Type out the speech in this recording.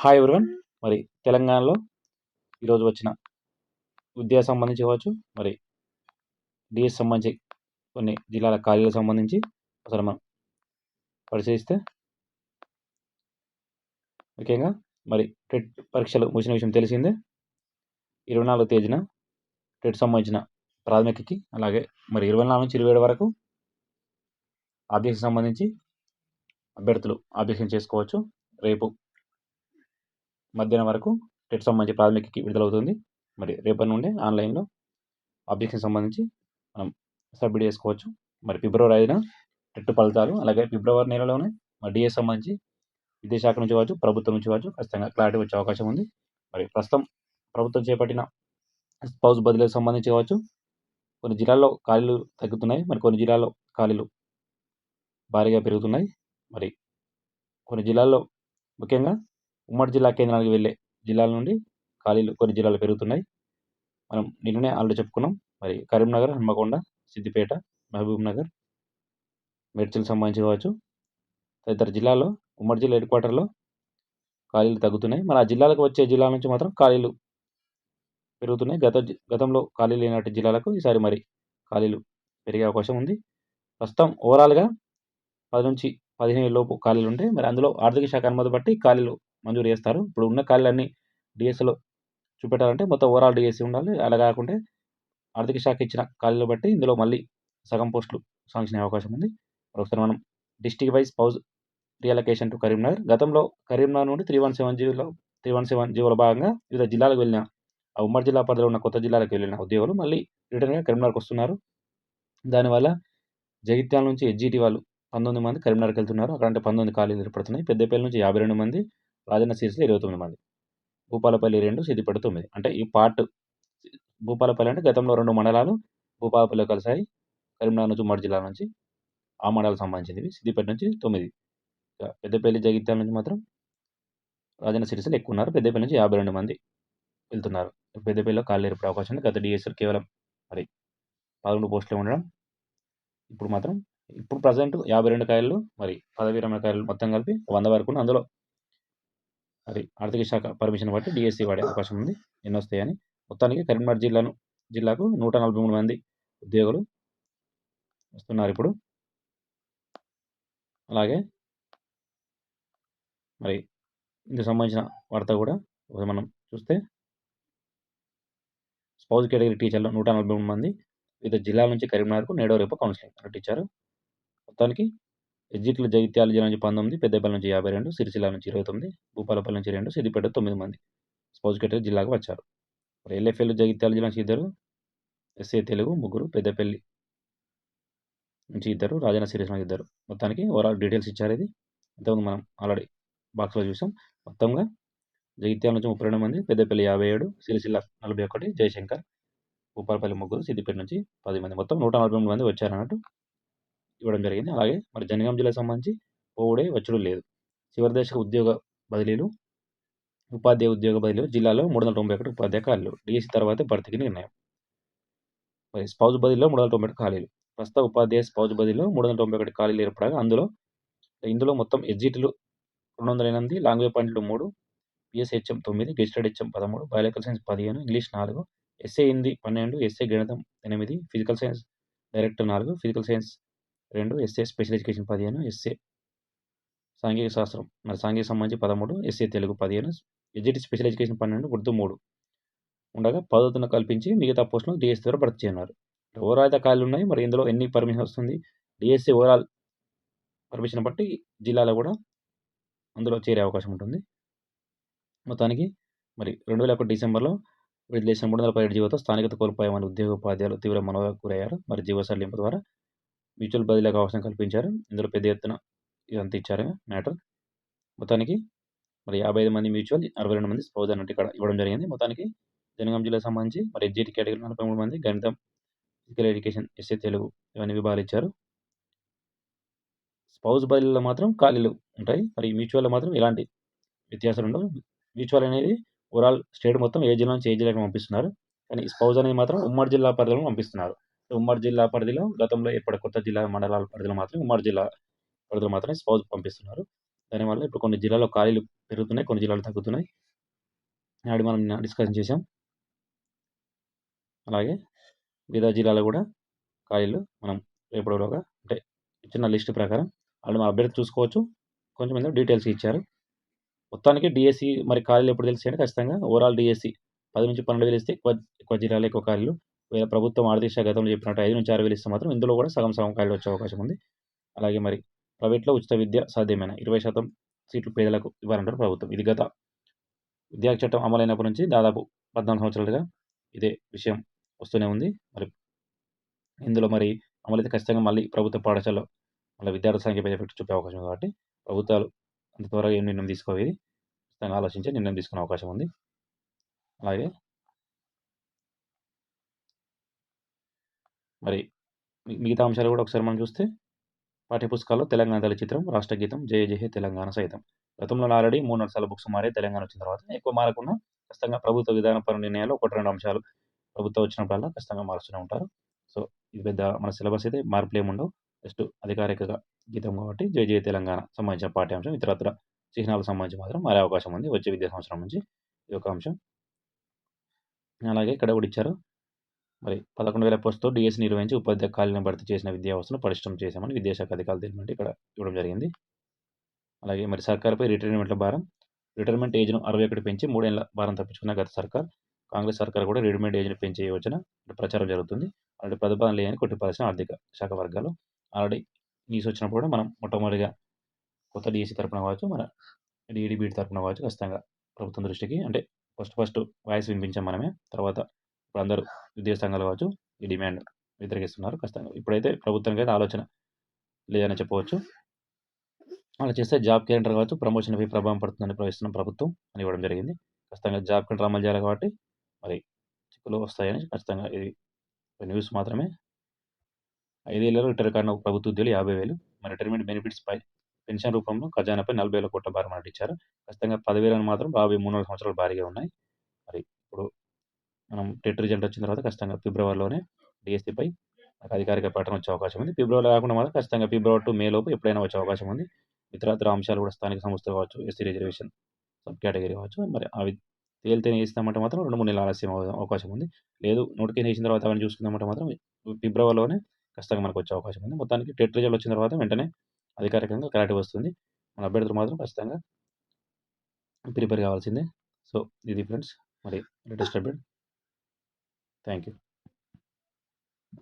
Hi everyone మరి తెలంగాణలో ఈరోజు వచ్చిన విద్యా సంబంధించి కావచ్చు మరి డిఎస్ సంబంధించి కొన్ని జిల్లాల ఖాళీలకు సంబంధించి అసలు మనం పరిశీలిస్తే ముఖ్యంగా మరి టెట్ పరీక్షలు ముగిసిన విషయం తెలిసిందే. ఇరవై నాలుగు తేదీన టెట్ సంబంధించిన ప్రాథమికకి అలాగే మరి ఇరవై నాలుగు నుంచి ఇరవై ఏడు వరకు ఆబ్జెక్షన్ సంబంధించి అభ్యర్థులు ఆబ్జెక్షన్ చేసుకోవచ్చు. రేపు మధ్యాహ్నం వరకు టెట్ సంబంధించి ప్రాథమికకి విడుదలవుతుంది. మరి రేపటి నుండి ఆన్లైన్లో ఆబ్జెక్షన్ సంబంధించి మనం సబ్మిట్ చేసుకోవచ్చు. మరి ఫిబ్రవరి ఐదున టెట్ ఫలితాలు అలాగే ఫిబ్రవరి నెలలోనే మరి డిఎస్ సంబంధించి విద్యాశాఖ నుంచి కావచ్చు ప్రభుత్వం నుంచి కావచ్చు ఖచ్చితంగా క్లారిటీ వచ్చే అవకాశం ఉంది. మరి ప్రస్తుతం ప్రభుత్వం చేపట్టిన స్పౌజ్ బదిలీకి సంబంధించి కావచ్చు కొన్ని జిల్లాల్లో ఖాళీలు తగ్గుతున్నాయి. మరి కొన్ని జిల్లాల్లో ఖాళీలు భారీగా పెరుగుతున్నాయి. మరి కొన్ని జిల్లాల్లో ముఖ్యంగా ఉమ్మడి జిల్లా కేంద్రానికి వెళ్ళే జిల్లాల నుండి ఖాళీలు కొన్ని జిల్లాలు పెరుగుతున్నాయి. మనం నిన్ననే ఆల్రెడీ చెప్పుకున్నాం. మరి కరీంనగర్ హన్మకొండ సిద్దిపేట మహబూబ్ నగర్ మేడ్చల్ సంబంధించి కావచ్చు. తదితర జిల్లాలో ఉమ్మడి జిల్లా హెడ్ క్వార్టర్లో ఖాళీలు తగ్గుతున్నాయి. మరి ఆ జిల్లాలకు వచ్చే జిల్లాల నుంచి మాత్రం ఖాళీలు పెరుగుతున్నాయి. గత గతంలో ఖాళీలు లేనట్టు జిల్లాలకు ఈసారి మరి ఖాళీలు పెరిగే అవకాశం ఉంది. ప్రస్తుతం ఓవరాల్గా పది నుంచి పదిహేను లోపు ఖాళీలు ఉంటాయి. మరి అందులో ఆర్థిక శాఖ అనుమతి బట్టి ఖాళీలు మంజూరు చేస్తారు ఇప్పుడు ఉన్న ఖాళీలన్నీ డిఎస్సిలో చూపెట్టాలంటే మొత్తం ఓవరాల్ డిఎస్సి ఉండాలి. అలా కాకుండా ఆర్థిక శాఖ ఇచ్చిన ఖాళీలు బట్టి ఇందులో మళ్ళీ సగం పోస్టులు శాంక్షన్ అయ్యే అవకాశం ఉంది. ఒకసారి మనం district wise pause reallocation to Karimnagar. గతంలో కరీంనగర్ నుండి త్రీ వన్ సెవెన్ జీవోలో త్రీ వన్ సెవెన్ జీవోల భాగంగా వివిధ జిల్లాలకు వెళ్ళిన ఆ ఉమ్మడి జిల్లా పరిధిలో ఉన్న కొత్త జిల్లాలకు వెళ్ళిన ఉద్యోగులు మళ్ళీ రిటర్న్గా కరీంనగర్కి వస్తున్నారు. దానివల్ల జగిత్యాల నుంచి హెచ్జిటి వాళ్ళు పంతొమ్మిది మంది కరీంనగర్కి వెళ్తున్నారు. అక్కడ పంతొమ్మిది ఖాళీలు ఏర్పడుతున్నాయి పెద్దపల్లి నుంచి యాభై రెండు మంది రాజన్న సిరిసిల్ల ఇరవై తొమ్మిది మంది. భూపాలపల్లి రెండు సిద్దిపేట తొమ్మిది. అంటే ఈ పార్ట్ భూపాలపల్లి అంటే గతంలో రెండు మండలాలు భూపాలపల్లి కలిసాయి కరీంనగర్ నుంచి ఉమ్మడి జిల్లా నుంచి. ఆ మండలాలకు సంబంధించినవి సిద్దిపేట నుంచి తొమ్మిది. పెద్దపల్లి జగిత్యాల నుంచి మాత్రం రాజన్న సిరిసిల్ల ఎక్కువ ఉన్నారు. పెద్దపల్లి నుంచి యాభై రెండు మంది వెళ్తున్నారు. పెద్దపల్లిలో ఖాళీ ఏర్పడే అవకాశం ఉంది. గత డిఎస్ఎల్ కేవలం మరి పదకొండు పోస్టులు ఉండడం. ఇప్పుడు మాత్రం ఇప్పుడు ప్రజెంట్ యాభై రెండు కాయలు మరి పదవి ఇరవై కాయలు మొత్తం కలిపి వంద వరకు అందులో అది ఆర్థిక శాఖ పర్మిషన్ బట్టి డిఎస్సి వాడే అవకాశం ఉంది. ఎన్ని వస్తాయని మొత్తానికి కరీంనగర్ జిల్లాను జిల్లాకు నూట నలభై మూడు మంది ఉద్యోగులు వస్తున్నారు ఇప్పుడు. అలాగే మరి ఇందుకు సంబంధించిన వార్త కూడా మనం చూస్తే స్పౌజ్ కేటగిరీ టీచర్లు నూట నలభై మూడు మంది వివిధ జిల్లాల నుంచి కరీంనగర్కు నేడో రేపు కౌన్సిలింగ్ అన్నట్టు ఇచ్చారు మొత్తానికి ఎగ్జిట్లు జగిత్యాల జిల్లా నుంచి పంతొమ్మిది పెద్దపల్లి నుంచి యాభై రెండు సిరిసిల్ల నుంచి ఇరవై తొమ్మిది భూపాలపల్లి నుంచి రెండు సిద్దిపేట తొమ్మిది మంది. స్పౌజ్ కేటగిరీ జిల్లాకు వచ్చారు. ఎల్ఎఫ్ఎల్ జగిత్యాల జిల్లా నుంచి ఇద్దరు ఎస్ఏ తెలుగు ముగ్గురు పెద్దపల్లి నుంచి ఇద్దరు రాజన్న సిరిసిల్ల ఇద్దరు. మొత్తానికి ఓవరాల్ డీటెయిల్స్ ఇచ్చారు ఇది. ఇంతకుముందు మనం ఆల్రెడీ బాక్స్లో చూసాం. మొత్తంగా జగిత్యాల నుంచి ముప్పై రెండు మంది పెద్దపల్లి యాభై ఏడు సిరిసిల్ల నలభై ఒకటి జయశంకర్ భూపాలపల్లి ముగ్గురు సిద్దిపేట నుంచి పది మంది. మొత్తం నూట నలభై మూడు మంది వచ్చారన్నట్టు ఇవ్వడం జరిగింది. అలాగే మరి జనగాం జిల్లాకు సంబంధించి పోవుడే వచ్చుడు లేదు. చివరి దశ ఉద్యోగ బదిలీలు ఉపాధ్యాయ ఉద్యోగ బదిలీలు జిల్లాలో మూడు వందల తొంభై ఒకటి ఉపాధ్యాయ ఖాళీలు డిఎస్సి తర్వాత భర్తీకి నిర్ణయం. మరి స్పౌజ్ బదిలీలో మూడు వందల తొంభై ఒకటి ఖాళీలు. ప్రస్తుత ఉపాధ్యాయ స్పౌజ్ బదిలీలో మూడు వందల తొంభై ఒకటి ఖాళీలు ఏర్పడగా అందులో ఇందులో మొత్తం ఎగ్జిట్లు రెండు వందల ఎనిమిది లాంగ్వేజ్ పాయింట్లు మూడు పిఎస్హెచ్ఎం తొమ్మిది గెస్టెడ్ హెచ్ఎం పదమూడు బయాలజికల్ సైన్స్ పదిహేను ఇంగ్లీష్ నాలుగు ఎస్ఏ హిందీ పన్నెండు ఎస్ఏ గణితం ఎనిమిది ఫిజికల్ సైన్స్ డైరెక్టర్ నాలుగు ఫిజికల్ సైన్స్ రెండు ఎస్ఏ స్పెషల్ ఎడ్యుకేషన్ పదిహేను ఎస్ఏ సాంఘిక శాస్త్రం. మరి సాంఘిక సంబంధించి పదమూడు ఎస్ఏ తెలుగు పదిహేను ఎడ్జిటి స్పెషల్ ఎడ్యుకేషన్ పన్నెండు ఉర్దూ మూడు. ఉండగా పదవుతున్న కల్పించి మిగతా పోస్టులు డిఎస్సీ ద్వారా భర్తీ చేయన్నారు ఓవరాల్ అయితే ఖాళీలు ఉన్నాయి. మరి ఇందులో ఎన్ని పర్మిషన్ వస్తుంది? డిఎస్సీ ఓవరాల్ పర్మిషన్ బట్టి జిల్లాలో కూడా అందులో చేరే అవకాశం ఉంటుంది. మొత్తానికి మరి రెండు వేల ఒకటి డిసెంబర్లో విడుదల చేసిన మూడు వందల పదిహేడు జీవోతో స్థానికత కోల్పోయామని ఉద్యోగ ఉపాధ్యాయులు తీవ్ర మనోవేదనకు గురయ్యారు. మరి జీవో సడలింపు ద్వారా మ్యూచువల్ బదిలీకి అవసరం కల్పించారు. ఇందులో పెద్ద ఎత్తున ఇదంతా ఇచ్చారు మ్యాటర్. మొత్తానికి మరి యాభై ఐదు మంది మ్యూచువల్ అరవై రెండు మంది స్పౌజ్ అన్నట్టు ఇక్కడ ఇవ్వడం జరిగింది. మొత్తానికి జనగాం జిల్లా సంబంధించి మరి ఎడ్జిటి కేటగిరీ నలభై మూడు మంది గణితం ఫిజికల్ ఎడ్యుకేషన్ ఎస్ఏ తెలుగు ఇవన్నీ విభాగాలు ఇచ్చారు. స్పౌజ్ బదిలీలో మాత్రం ఖాళీలు ఉంటాయి. మరి మ్యూచువల్లో మాత్రం ఎలాంటి వ్యత్యాసాలు ఉండవు. మ్యూచువల్ అనేది ఓవరాల్ స్టేట్ మొత్తం ఏ జిల్లా నుంచి ఏ జిల్లాకి పంపిస్తున్నారు. కానీ స్పౌజ్ అనేది మాత్రం ఉమ్మడి జిల్లా పరిధిలో పంపిస్తున్నారు. ఉమ్మడి జిల్లా పరిధిలో గతంలో ఏర్పడే కొత్త జిల్లా మండలాల పరిధిలో మాత్రమే ఉమ్మడి జిల్లా పరిధిలో మాత్రమే స్పౌజ్ పంపిస్తున్నారు. దానివల్ల ఇప్పుడు కొన్ని జిల్లాలో ఖాళీలు పెరుగుతున్నాయి కొన్ని జిల్లాలు తగ్గుతున్నాయి. నాడు మనం డిస్కషన్ చేసాం అలాగే మిగతా జిల్లాలో కూడా ఖాళీలు మనం రేపటిలోగా అంటే ఇచ్చిన లిస్ట్ ప్రకారం వాళ్ళు మన అభ్యర్థి చూసుకోవచ్చు. కొంచెం ఏదో డీటెయిల్స్ ఇచ్చారు. మొత్తానికి డిఎస్సి మరి ఖాళీలు ఎప్పుడు తెలిసి అంటే ఖచ్చితంగా ఓవరాల్ డిఎస్సి పది నుంచి పన్నెండు వేలు ఇస్తే ఎక్కువ ఎక్కువ జిల్లాలో ఎక్కువ ఖాళీలు. వేరే ప్రభుత్వం ఆర్థిక శాఖ గతంలో చెప్పినట్టు ఐదు నుంచి ఆరు వేలు ఇస్తే మాత్రం ఇందులో కూడా సగం సగం ఖాళీలు వచ్చే అవకాశం ఉంది. అలాగే మరి ప్రైవేట్లో ఉచిత విద్య సాధ్యమైన? ఇరవై శాతం సీట్లు పేదలకు ఇవ్వాలంటారు ప్రభుత్వం. ఇది గత విద్యా చట్టం అమలైనప్పటి నుంచి దాదాపు పద్నాలుగు సంవత్సరాలుగా ఇదే విషయం వస్తూనే ఉంది. మరి ఇందులో మరి అమలైతే ఖచ్చితంగా మళ్ళీ ప్రభుత్వ పాఠశాలలో మళ్ళీ విద్యార్థుల సంఖ్యపై ఎఫెక్ట్ చూపే అవకాశం ఉంది కాబట్టి ప్రభుత్వాలు అంత త్వరగా ఏం నిర్ణయం తీసుకోవేది? ఖచ్చితంగా ఆలోచించి నిర్ణయం తీసుకునే అవకాశం ఉంది. అలాగే మరి మిగతా అంశాలు కూడా ఒకసారి మనం చూస్తే పాఠ్యపుస్తకాల్లో తెలంగాణ చలచిత్రం చిత్రం రాష్ట్ర గీతం జయ జయ హే తెలంగాణ సైతం. గతంలో ఆల్రెడీ మూడు నాలుగు సార్లు బుక్స్ మారే తెలంగాణ వచ్చిన తర్వాత ఎక్కువ మారకుండా ఖచ్చితంగా ప్రభుత్వ విధానపర నిర్ణయాలు ఒకటి రెండు అంశాలు ప్రభుత్వం వచ్చినప్పుడల్లా ఖచ్చితంగా మారుస్తూనే ఉంటారు. సో ఇది పెద్ద మన సిలబస్ అయితే మార్పులు ఏమి ఉండవు. జస్ట్ అధికారికగా గీతం కాబట్టి జయ జయ తెలంగాణ సంబంధించిన పాఠ్యాంశం ఇతరత్ర చిహ్నాలకు సంబంధించి మాత్రం మారే అవకాశం ఉంది. వచ్చే విద్యా సంవత్సరం నుంచి ఇది ఒక అంశం. అలాగే ఇక్కడ కూడా ఇచ్చారు మరి పదకొండు వేల పోస్టుతో డిఎస్సి నిర్వహించి ఉపాధ్యాయ ఖాళీలను భర్తీ చేసిన విద్యావస్థను పరిష్టం చేశామని విద్యాశాఖ అధికారులు తెలిపినట్టు ఇక్కడ ఇవ్వడం జరిగింది. అలాగే మరి సర్కార్పై రిటైర్మెంట్ల భారం. రిటైర్మెంట్ ఏజ్ను అరవై ఒకటి పెంచి మూడేళ్ళ భారం తప్పించుకున్న గత సర్కార్ కాంగ్రెస్ సర్కార్ కూడా రిటైర్మెంట్ ఏజ్ను పెంచే యోచన ప్రచారం జరుగుతుంది. ఆల్రెడీ ప్రతిపాదన లేని కొట్టిపాల్సిన ఆర్థిక శాఖ వర్గాలు. ఆల్రెడీ న్యూస్ వచ్చినప్పుడు కూడా మనం మొట్టమొదటిగా కొత్త డిఎస్సి తరపున కావచ్చు మన డిఈడిబిడి తరపున కావచ్చు ఖచ్చితంగా ప్రభుత్వం దృష్టికి అంటే ఫస్ట్ ఫస్ట్ వాయిస్ వినిపించాం మనమే. తర్వాత ఇప్పుడు అందరూ విద్యా సంఘాలు కావచ్చు ఈ డిమాండ్ వ్యతిరేకిస్తున్నారు ఖచ్చితంగా. ఇప్పుడైతే ప్రభుత్వానికి అయితే ఆలోచన లేదని చెప్పవచ్చు. అలా చేస్తే జాబ్ క్యాలెండర్ కావచ్చు ప్రమోషన్పై ప్రభావం పడుతుందని ప్రవేశిస్తున్న ప్రభుత్వం అని ఇవ్వడం జరిగింది. ఖచ్చితంగా జాబ్ క్యాలెండర్ అమలు చేయాలి కాబట్టి మరి చిక్కులు వస్తాయని ఖచ్చితంగా ఇది న్యూస్ మాత్రమే. ఐదేళ్ళలో రిటైర్ కాని ప్రభుత్వ ఉద్యోగులు యాభై వేలు మరి రిటైర్మెంట్ బెనిఫిట్స్ పై పెన్షన్ రూపంలో ఖజానాపై నలభై వేల కోట్ల భారం అన్నట్టు ఇచ్చారు. ఖచ్చితంగా పదివేలను మాత్రం రాబోయే మూడు నాలుగు సంవత్సరాలు భారీగా ఉన్నాయి. మరి ఇప్పుడు మనం టెట్ రిజల్ట్ వచ్చిన తర్వాత ఖచ్చితంగా ఫిబ్రవరిలోనే డిఎస్సిపై నాకు అధికారిక ప్రకటన వచ్చే అవకాశం ఉంది. ఫిబ్రవరిలో కాకుండా మాత్రం ఖచ్చితంగా ఫిబ్రవరి టు మే లోపు ఎప్పుడైనా వచ్చే అవకాశం ఉంది. ఇతర ఇతర అంశాలు కూడా స్థానిక సంస్థలు కావచ్చు ఎస్సీ రిజర్వేషన్ సబ్ కేటగిరీ కావచ్చు మరి అవి తేలితేనే ఇస్తామంటే మాత్రం రెండు మూడు నెలలు ఆలస్యం అవకాశం ఉంది. లేదు నోటిఫికేషన్ వేసిన తర్వాత అవన్నీ చూసుకుందామంటే మాత్రం ఫిబ్రవరిలోనే ఖచ్చితంగా మనకు వచ్చే అవకాశం ఉంది. మొత్తానికి టెట్ రిజల్ట్ వచ్చిన తర్వాత వెంటనే అధికారికంగా క్లారిటీ వస్తుంది. మన అభ్యర్థులు మాత్రం ఖచ్చితంగా ప్రిపేర్ కావాల్సిందే. సో ఇది ఫ్రెండ్స్ మరి లేటెస్ట్ అప్డేట్. Thank you.